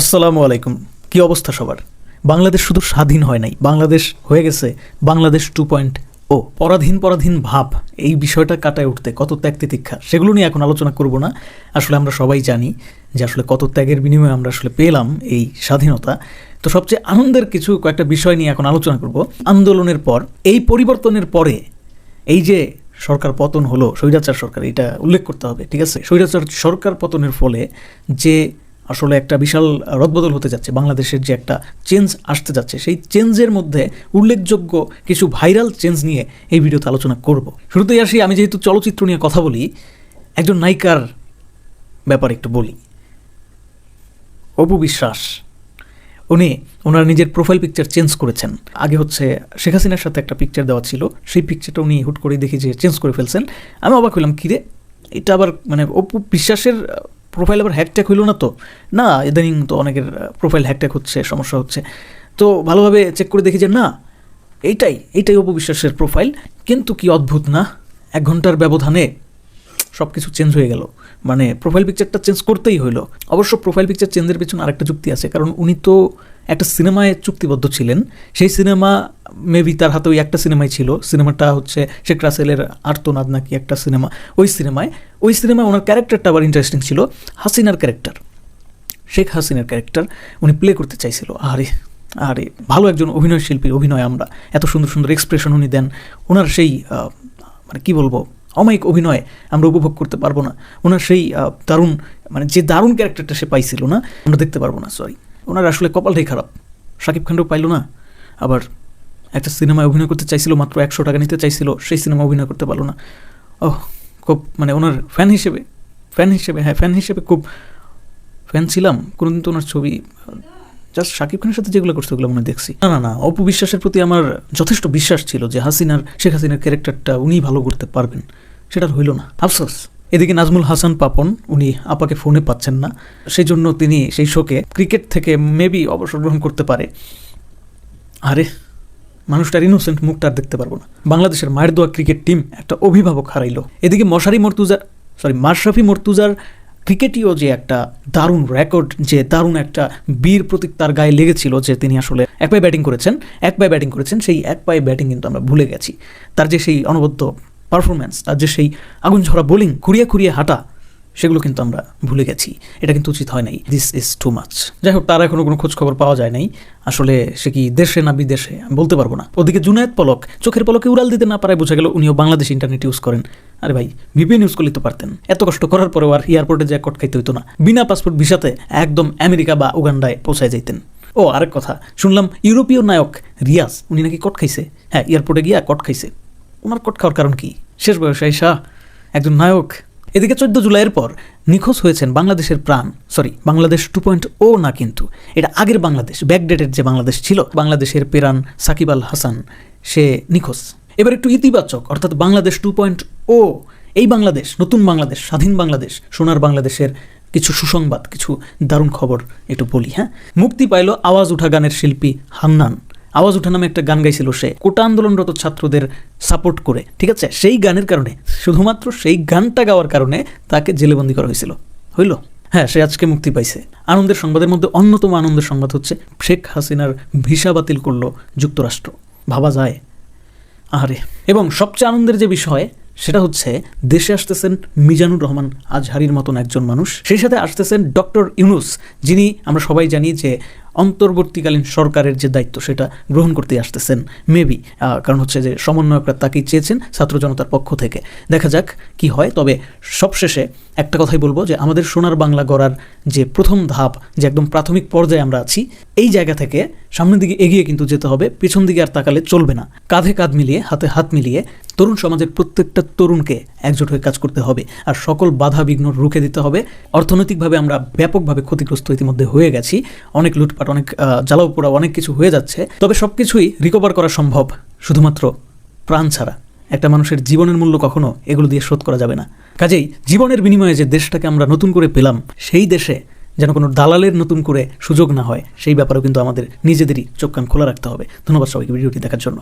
আসসালামু আলাইকুম। কি অবস্থা সবার? বাংলাদেশ শুধু স্বাধীন হয় নাই, বাংলাদেশ হয়ে গেছে বাংলাদেশ টু পয়েন্ট ও। পরাধীন পরাধীন ভাব, এই বিষয়টা কাটায় উঠতে কত ত্যাগ তিতিক্ষা, সেগুলো নিয়ে এখন আলোচনা করব না। আসলে আমরা সবাই জানি যে আসলে কত ত্যাগের বিনিময়ে আমরা আসলে পেলাম এই স্বাধীনতা। তো সবচেয়ে আনন্দের কিছু কয়েকটা বিষয় নিয়ে এখন আলোচনা করব। আন্দোলনের পর, এই পরিবর্তনের পরে এই যে সরকার পতন হলো, স্বৈরাচার সরকার, এটা উল্লেখ করতে হবে, ঠিক আছে? স্বৈরাচার সরকার পতনের ফলে যে আসলে একটা বিশাল রদবদল হতে যাচ্ছে। বাংলাদেশের যে একটা চেঞ্জ আসতে যাচ্ছে, সেই চেঞ্জের মধ্যে উল্লেখযোগ্য কিছু ভাইরাল চেঞ্জ নিয়ে এই ভিডিওতে আলোচনা করব। শুরুতেই আসি, আমি যেহেতু চলচ্চিত্র নিয়ে কথা বলি, একজন নায়িকার ব্যাপারে একটু বলি। অপু বিশ্বাস, উনি ওনার নিজের প্রোফাইল পিকচার চেঞ্জ করেছেন। আগে হচ্ছে শেখ হাসিনার সাথে একটা পিকচার দেওয়া ছিল, সেই পিকচারটা উনি হুট করে দেখি যে চেঞ্জ করে ফেলছেন। আমি অবাক হইলাম, কিরে? এটা আবার মানে অপু বিশ্বাসের প্রোফাইল আবার হ্যাকট্যাক হইল না তো? না, ইদানিং তো অনেকের প্রোফাইল হ্যাকট্যাক হচ্ছে, সমস্যা হচ্ছে। তো ভালোভাবে চেক করে দেখি যে, না, এইটাই এইটাই অপবিশ্বাসের প্রোফাইল কিন্তু কি অদ্ভুত না? এক ঘণ্টার ব্যবধানে সব কিছু চেঞ্জ হয়ে গেল। মানে প্রোফাইল পিকচারটা চেঞ্জ করতেই হলো অবশ্য প্রোফাইল পিকচার চেঞ্জের পেছনে আরেকটা যুক্তি আছে, কারণ উনি তো একটা সিনেমায় চুক্তিবদ্ধ ছিলেন। সেই সিনেমা মেবি তার হাতে ওই একটা সিনেমাই ছিল। সিনেমাটা হচ্ছে শেখ রাসেলের আর্তনাদ নাকি একটা সিনেমা। ওই সিনেমায় ওই সিনেমায় ওনার ক্যারেক্টারটা আবার ইন্টারেস্টিং ছিল, হাসিনার ক্যারেক্টার। শেখ হাসিনার ক্যারেক্টার উনি প্লে করতে চাইছিল। আরে আরে ভালো একজন অভিনয় শিল্পীর অভিনয় আমরা। এত সুন্দর সুন্দর এক্সপ্রেশন উনি দেন। ওনার সেই মানে কি বলব, অমায়িক অভিনয় আমরা উপভোগ করতে পারব না। ওনার সেই দারুণ মানে যে দারুণ ক্যারেক্টারটা সে পাইছিল না, আমরা দেখতে পারব না সরি ওনার আসলে কপালটাই খারাপ। শাকিব খানও পাইলো না। আবার একটা সিনেমায় অভিনয় করতে চাইছিল, মাত্র একশো টাকা নিতে চাইছিল, সেই সিনেমা অভিনয় করতে পারল না। ও খুব মানে ওনার ফ্যান হিসেবে ফ্যান হিসেবে হ্যাঁ ফ্যান হিসেবে খুব ফ্যান ছিলাম। কোনোদিন তো ওনার ছবি, জাস্ট শাকিব খানের সাথে যেগুলো করছে ওগুলো মনে দেখছি। না না না, অপু বিশ্বাসের প্রতি আমার যথেষ্ট বিশ্বাস ছিল যে হাসিনার, শেখ হাসিনার ক্যারেক্টারটা উনি ভালো করতে পারবেন। সেটা হইল না। আফসোস। এদিকে নাজমুল হাসান পাপন, উনি আপাকে ফোনে পাচ্ছেন না। সেই জন্য তিনি সেই শোকে ক্রিকেট থেকে মেবি অবসর গ্রহণ করতে পারে। আরে, মানুষটার ইনোসেন্ট মুখটা আর দেখতে পারব না। বাংলাদেশের মায়ের দোয়া ক্রিকেট টিম একটা অভিভাবক হারাইলো। এদিকে মশারি মর্তুজার সরি মাশরাফি মর্তুজার ক্রিকেটীয় যে একটা দারুণ রেকর্ড যে দারুণ একটা বীর প্রতীক তার গায়ে লেগেছিল যে তিনি আসলে এক পায়ে ব্যাটিং করেছেন, এক পায়ে ব্যাটিং করেছেন, সেই এক পায়ে ব্যাটিং কিন্তু আমরা ভুলে গেছি। তার যে সেই অনবদ্য পারফরমেন্স তার যে সেই আগুন ঝরা বোলিং খুঁড়িয়ে খুঁড়িয়ে হাঁটা, সেগুলো কিন্তু আমরা ভুলে গেছি। এটা কিন্তু উচিত হয় নাই। দিস ইজ টু মাচ যাই হোক, তার এখনও কোনো খোঁজ খবর পাওয়া যায় নাই। আসলে সে কি দেশে না বিদেশে, আমি বলতে পারব না। ওদিকে জুনায়েদ পলক, চোখের পলকে উড়াল দিতে না পারায় বোঝা গেল উনিও বাংলাদেশ ইন্টারনেট ইউজ করেন। আরে ভাই, ভিপিএন ইউজ করলে তো পারতেন। এত কষ্ট করার পরেও আর এয়ারপোর্টে যা কট খাইতে হতো না। বিনা পাসপোর্ট ভিসাতে একদম আমেরিকা বা উগান্ডায় পৌঁছায় যাইতেন। ও, আরেক কথা, শুনলাম ইউরোপীয় নায়ক রিয়াজ, উনি নাকি কট খাইছে? হ্যাঁ এয়ারপোর্টে গিয়া কট খাইছে। ওনার কট খাওয়ার কারণ কি? শেষ বয়সে আইসা একজন নায়ক। এদিকে চোদ্দ জুলাইয়ের পর নিখোঁজ হয়েছেন বাংলাদেশের প্রাণ sorry Bangladesh two point O না কিন্তু। এটা আগের বাংলাদেশ ব্যাকডেটের যে বাংলাদেশ ছিল, বাংলাদেশের পেরান সাকিব আল হাসান, সে নিখোঁজ। এবার একটু ইতিবাচক, অর্থাৎ বাংলাদেশ টু পয়েন্ট ও, এই বাংলাদেশ, নতুন বাংলাদেশ, স্বাধীন বাংলাদেশ, সোনার বাংলাদেশের কিছু সুসংবাদ, কিছু দারুণ খবর একটু বলি হ্যাঁ? মুক্তি পাইল আওয়াজ উঠা গানের শিল্পী হান্নান। আওয়াজ উঠা নামে একটা গান গাইছিল সে। কোটা আন্দোলনরত ছাত্রদের সাপোর্ট করে, ঠিক আছে? সেই গানের কারণে, শুধুমাত্র সেই গানটা গাওয়ার কারণে তাকে জেলেবন্দি করা হয়েছিল। হইল? হ্যাঁ সে আজকে মুক্তি পাইছে। আনন্দের সংবাদের মধ্যে অন্যতম আনন্দের সংবাদ হচ্ছে, শেখ হাসিনার ভিসা বাতিল করল যুক্তরাষ্ট্র। ভাবা যায়। আরে এবং সবচেয়ে আনন্দের যে বিষয়, সেটা হচ্ছে, দেশে আসতেছেন মিজানুর রহমান আজহারির মতন একজন মানুষ। সেই সাথে আসতেছেন ডক্টর ইউনুস, যিনি আমরা সবাই জানি যে অন্তর্বর্তীকালীন সরকারের যে দায়িত্ব সেটা গ্রহণ করতে আসতেছেন মেবি কারণ হচ্ছে যে সমন্বয়করা তাকেই চেয়েছেন ছাত্র জনতার পক্ষ থেকে। দেখা যাক কি হয়, তবে সবশেষে একটা কথাই বলব যে আমাদের সোনার বাংলা গড়ার যে প্রথম ধাপ, যে একদম প্রাথমিক পর্যায়ে আমরা আছি, এই জায়গা থেকে সামনের দিকে এগিয়ে কিন্তু যেতে হবে, পেছন দিকে আর তাকালে চলবে না। কাঁধে কাঁধ মিলিয়ে, হাতে হাত মিলিয়ে তরুণ সমাজের প্রত্যেকটা তরুণকে একজোট হয়ে কাজ করতে হবে আর সকল বাধা বিঘ্ন রুখে দিতে হবে। অর্থনৈতিকভাবে আমরা ব্যাপকভাবে ক্ষতিগ্রস্ত ইতিমধ্যে হয়ে গেছি, অনেক লুটপাট অনেক জ্বালাও পোড়া অনেক কিছু হয়ে যাচ্ছে। তবে সব কিছুই রিকভার করা সম্ভব, শুধুমাত্র প্রাণ ছাড়া। একটা মানুষের জীবনের মূল্য কখনো এগুলো দিয়ে শোধ করা যাবে না। কাজেই জীবনের বিনিময়ে যে দেশটাকে আমরা নতুন করে পেলাম, সেই দেশে যেন কোনো দালালের নতুন করে সুযোগ না হয়, সেই ব্যাপারেও কিন্তু আমাদের নিজেদেরই চোখ কান খোলা রাখতে হবে। ধন্যবাদ সবাইকে ভিডিওটি দেখার জন্য।